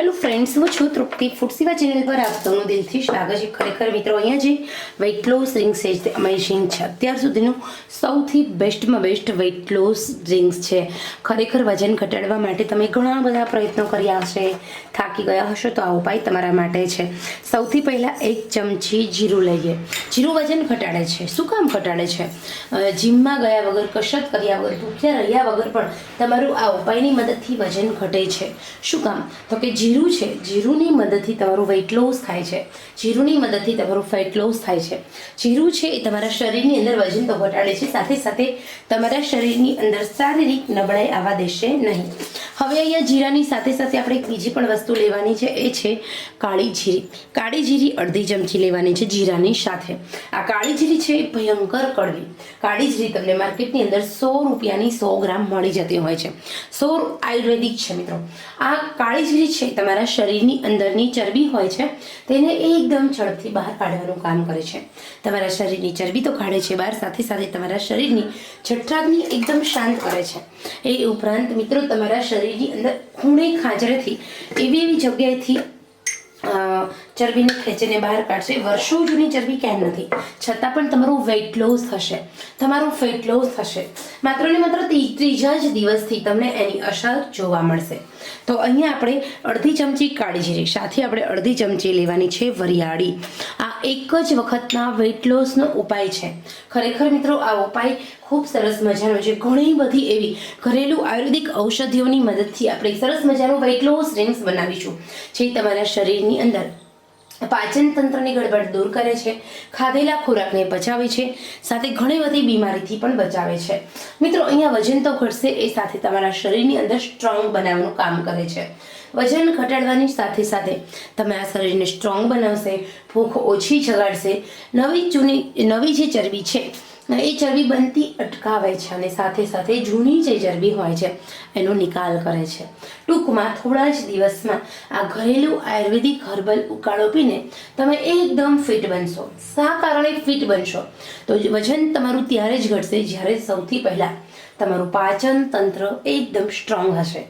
Hello friends હું છું તૃપ્તિ. Food સેવા ચેનલ પર આપ સૌનું દિલથી સ્વાગત છે. ખરેખર મિત્રો, અહીંયા જે વેઇટ લોસ ડ્રિંક્સ છે તે અમેઝિંગ છે, અત્યાર સુધીનું સૌથી બેસ્ટમાં બેસ્ટ વેઇટ લોસ ડ્રિંક્સ છે. ખરેખર વજન ઘટાડવા માટે તમે ઘણા બધા પ્રયત્નો કર્યા હશે, થાકી ગયા હશો તો આ ઉપાય તમારા માટે છે. સૌથી પહેલાં એક ચમચી જીરું લઈએ. જીરું વજન ઘટાડે છે. શું કામ ઘટાડે છે? જીમમાં ગયા વગર, કસરત કર્યા વગર, ભૂખ્યા રહ્યા વગર પણ તમારું આ ઉપાયની મદદથી વજન ઘટે છે. શું કામ? તો કે જીરું છે, જીરુંની મદદથી તમારું વેઇટ લોસ થાય છે. જીરુંની મદદથી તમારું ફેટ લોસ થાય છે. જીરું છે એ તમારા શરીરની અંદર વજન તો ઘટાડે છે, સાથે સાથે તમારા શરીરની અંદર શારીરિક નબળાઈ આવવા દેશે નહીં. હવે અહીંયા જીરાની સાથે સાથે આપણે એક બીજી પણ વસ્તુ લેવાની છે, એ છે કાળી જીરી. કાળી જીરી અડધી ચમચી લેવાની છે જીરાની સાથે. આ કાળી જીરી છે એ ભયંકર કડવી. કાળી જીરી તમને માર્કેટની અંદર સો રૂપિયાની સો ગ્રામ મળી જતી હોય છે. સો આયુર્વેદિક છે, મિત્રો. આ કાળી જીરી છે તમારા શરીરની અંદરની ચરબી હોય છે, તેને એકદમ ઝડપથી બહાર કાઢવાનું કામ કરે છે. તમારા શરીરની ચરબી તો કાઢે છે બહાર, સાથે સાથે તમારા શરીરની જઠરાગની એકદમ શાંત કરે છે. એ ઉપરાંત, મિત્રો, તમારા શરીરની અંદર ખૂણે ખાંજરેથી એવી એવી જગ્યાએથી ચરબીને ખેંચીને બહાર કાઢશે. વર્ષો જૂની ચરબી કેમ નથી. છતાં પણ તમારું વેઇટ લોસ થશે. તમારું ફેટ લોસ થશે. માત્ર ને માત્ર ત્રીજા જ દિવસથી તમને એની અસર જોવા મળશે. તો અહીંયા આપણે અડધી ચમચી કાળી જીરી સાથે આપણે અડધી ચમચી લેવાની છે વરિયાળી. આ એક જ વખતના વેઇટ લોસનો ઉપાય છે. ખરેખર મિત્રો, આ ઉપાય ખૂબ સરસ મજાનો છે. ઘણી બધી એવી ઘરેલું આયુર્વેદિક ઔષધિઓની મદદથી આપણે સરસ મજાનું વેઇટ લોસ ડ્રિંક્સ બનાવીશું. જે તમારા શરીરની અંદર પાચન તંત્રની ગડબડ દૂર કરે છે, ખાધેલા ખોરાકને બચાવે છે, સાથે ઘણી બધી બીમારીથી પણ બચાવે છે. મિત્રો, અહીંયા વજન તો ઘટશે એ સાથે તમારા શરીરની અંદર સ્ટ્રોંગ બનાવવાનું કામ કરે છે. વજન ઘટાડવાની સાથે સાથે તમારા શરીરને સ્ટ્રોંગ બનાવશે, ભૂખ ઓછી જગાડશે, નવી જૂની નવી જે ચરબી છે એ ચરબી બનતી અટકાવે છે અને સાથે સાથે જૂની જે ચરબી હોય છે, એનો નિકાલ કરે છે. ટૂંકમાં થોડા જ દિવસમાં આ ઘરેલું આયુર્વેદિક હર્બલ ઉકાળો પીને તમે એકદમ ફિટ બનશો. શા કારણે ફિટ બનશો? તો વજન તમારું ત્યારે જ ઘટશે જ્યારે સૌથી પહેલાં તમારું પાચન તંત્ર એકદમ સ્ટ્રોંગ હશે.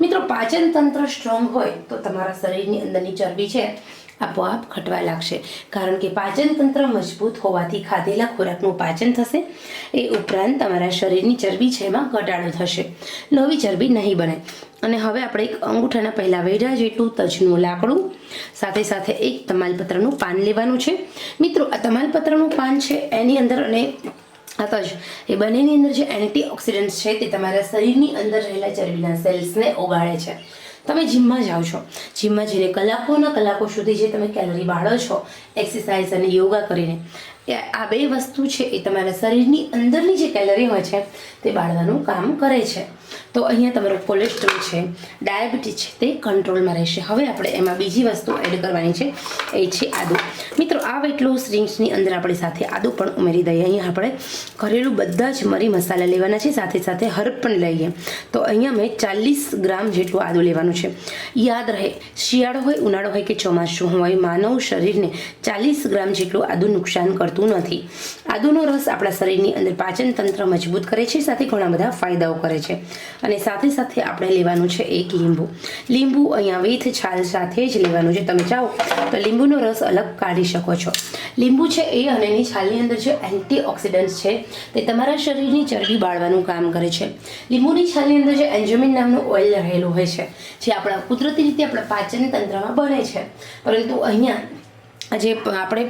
મિત્રો, પાચન તંત્ર સ્ટ્રોંગ હોય તો તમારા શરીરની અંદરની ચરબી છે આપોઆપ ઘટવા લાગશે. કારણ કે પાચન તંત્ર મજબૂત હોવાથી ખાધેલા ખોરાકનું પાચન થશે. એ ઉપરાંત તમારા શરીરની ચરબી છે એમાં ઘટાડો થશે. નવી ચરબી નહીં બને. અને હવે આપણે એક અંગૂઠાના પહેલાં વેઢા જેટલું તજનું લાકડું, સાથે સાથે એક તમાલપત્રનું પાન લેવાનું છે. મિત્રો, આ તમાલપત્રનું પાન છે એની અંદર અને આ તજ, એ બંનેની અંદર જે એન્ટીઓક્સિડન્ટ છે તે તમારા શરીરની અંદર રહેલા ચરબીના સેલ્સને ઓગાળે છે. તમે જીમમાં જાઓ છો. જીમમાં જઈને કલાકોના કલાકો સુધી જે તમે કેલરી બાળો છો એક્સરસાઇઝ અને યોગા કરીને એ આ બે વસ્તુ છે એ તમારા શરીરની અંદરની જે કેલરી હોય છે, તે બાળવાનું કામ કરે છે. તો અહીંયા તમારો કોલેસ્ટ્રોલ છે ડાયાબિટીસ છે, તે કંટ્રોલમાં રહેશે. હવે આપણે એમાં બીજી વસ્તુ એડ કરવાની છે, એ છે આદુ. મિત્રો, આ વેટ લોસ ડ્રિંક્સની અંદર આપણે સાથે આદુ પણ ઉમેરી દઈએ. અહીંયા આપણે ઘરેલું બધા જ મરી મસાલા લેવાના છે, સાથે સાથે હર્બ પણ લઈએ. તો અહીંયા મેં ચાલીસ ગ્રામ જેટલું આદુ લેવાનું છે. યાદ રહે, શિયાળો હોય, ઉનાળો હોય કે ચોમાસું હોય, માનવ શરીરને ચાલીસ ગ્રામ જેટલું આદુ નુકસાન કરતું નથી. આદુનો રસ આપણા શરીરની અંદર પાચન તંત્ર મજબૂત કરે છે, સાથે ઘણા બધા ફાયદાઓ કરે છે. અને સાથે સાથે આપણે લેવાનું છે એક લીંબુ. લીંબુ અહીંયા વેથ છાલ સાથે જ લેવાનું છે. તમે ચાહો તો લીંબુનો રસ અલગ કાઢી શકો છો. લીંબુ છે એ અને એની છાલની અંદર જે એન્ટીઓક્સિડન્ટ્સ છે, તે તમારા શરીરની ચરબી બાળવાનું કામ કરે છે. લીંબુની છાલની અંદર જે એન્જોમિન નામનું ઓઇલ રહેલું હોય છે, જે આપણા કુદરતી રીતે આપણા પાચન તંત્રમાં બને છે. પરંતુ અહીંયા આજે આપણે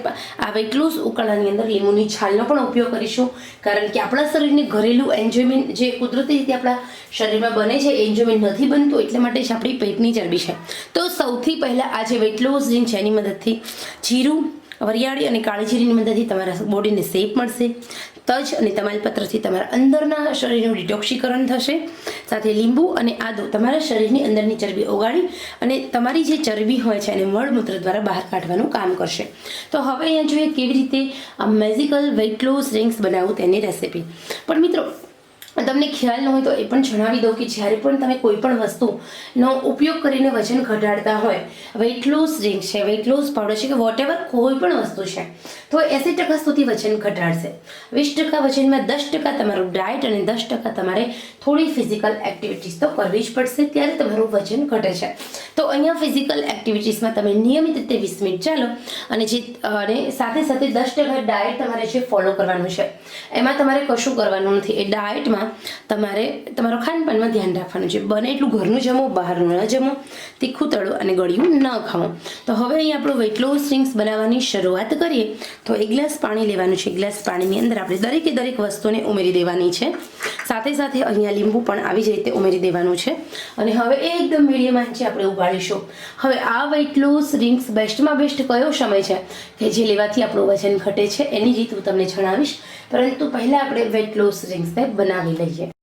આ વેટ લોસ ઉકાળાની અંદર લીંબુની છાલનો પણ ઉપયોગ કરીશું. કારણ કે આપણા શરીરને ઘરેલું એન્જોયમેન્ટ જે કુદરતી રીતે આપણા શરીરમાં બને છે એન્જોયમેન્ટ નથી બનતું, એટલે માટે જ આપણી પેટની ચરબી છે. તો સૌથી પહેલાં આ જે વેટ લોસ ડ્રિંક છે, એની મદદથી જીરું, વરિયાળી અને કાળી જીરીની મદદથી તમારા બોડીને શેપ મળશે. તજ અને તમાલપત્રથી તમારા અંદરના શરીરનું ડિટોક્સિકરણ થશે. સાથે લીંબુ અને આદુ તમારા શરીરની અંદરની ચરબી ઓગાળી અને તમારી જે ચરબી હોય છે એને મળમૂત્ર દ્વારા બહાર કાઢવાનું કામ કરશે. તો હવે અહીંયા જોઈએ કેવી રીતે આ મેઝિકલ વેઇટ લોસ ડ્રિંક્સ બનાવવું તેની રેસિપી પણ મિત્રો તમને ખ્યાલ ન હોય તો એ પણ જણાવી દઉં કે જ્યારે પણ તમે કોઈ પણ વસ્તુનો ઉપયોગ કરીને વજન ઘટાડતા હોય વેઇટ લોસ ડ્રિંક છે વેઇટ લોસ પાવડર છે કે વોટ કોઈ પણ વસ્તુ છે, તો એંસી ટકા સુધી વજન ઘટાડશે. વીસ ટકા વજનમાં દસ ટકા તમારું ડાયટ અને દસ ટકા તમારે થોડી ફિઝિકલ એક્ટિવિટીઝ તો કરવી જ પડશે ત્યારે તમારું વજન ઘટે છે. તો અહીંયા ફિઝિકલ એક્ટિવિટીઝમાં તમે નિયમિત રીતે વીસ મિનિટ ચાલો અને જે, અને સાથે સાથે દસ ટકા ડાયટ તમારે જે ફોલો કરવાનું છે, એમાં તમારે કશું કરવાનું નથી. એ ડાયટમાં તમારે તમારો ખાનપાનમાં ધ્યાન રાખવાનું છે. બને એટલું ઘરનું જમો, બહારનું ન જમો, તીખું તળું અને ગળ્યું ન ખાવું. તો હવે અહીં આપણું વેટ લોસ ડ્રિંક્સ બનાવવાની શરૂઆત કરીએ. તો એક ગ્લાસ પાણી લેવાનું છે. એક ગ્લાસ પાણીની અંદર આપણે દરેકે દરેક વસ્તુને ઉમેરી દેવાની છે. સાથે સાથે અહીંયા લીંબુ પણ આવી જ રીતે ઉમેરી દેવાનું છે. અને હવે એકદમ મીડિયમ આંચે આપણે ઉગાડીશું હવે આ વેઇટ લોસ ડ્રિંક્સ બેસ્ટમાં બેસ્ટ કયો સમય છે? કે જે લેવાથી આપણું વજન ઘટે છે એની રીત હું તમને જણાવીશ. પરંતુ પહેલાં આપણે વેઇટ લોસ ડ્રિંક્સને બનાવી લઈએ.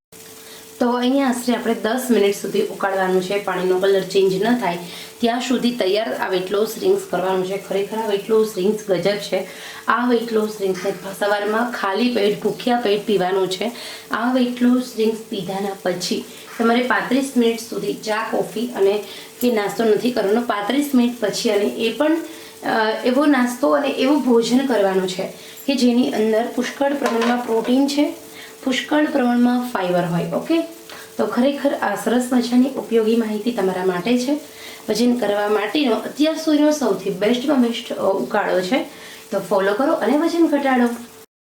તો અહીંયા આશરે આપણે દસ મિનિટ સુધી ઉકાળવાનું છે, પાણીનો કલર ચેન્જ ન થાય. ત્યાં સુધી તૈયાર આ વેટ રિંગ્સ કરવાનું છે. ખરેખર આ વેટ લોસ રિંગ્સ ગજબ છે. આ વેટ લોસ રિંગ્સને સવારમાં ખાલી પેટ, ભૂખ્યા પેટ પીવાનું છે. આ વેટ લોસ રિંગ્સ પીધાના પછી તમારે પાંત્રીસ મિનિટ સુધી ચા, કોફી અને કે નાસ્તો નથી કરવાનો. પાંત્રીસ મિનિટ પછી અને એ પણ એવો નાસ્તો અને એવું ભોજન કરવાનું છે કે જેની અંદર પુષ્કળ પ્રમાણમાં પ્રોટીન છે પુષ્કળ પ્રમાણમાં ફાઈબર હોય ઓકે તો ખરેખર આ સરસ મજાની ઉપયોગી માહિતી તમારા માટે છે. વજન કરવા માટેનો અત્યાર સુધીનો સૌથી બેસ્ટમાં બેસ્ટ ઉકાળો છે. તો ફોલો કરો અને વજન ઘટાડો.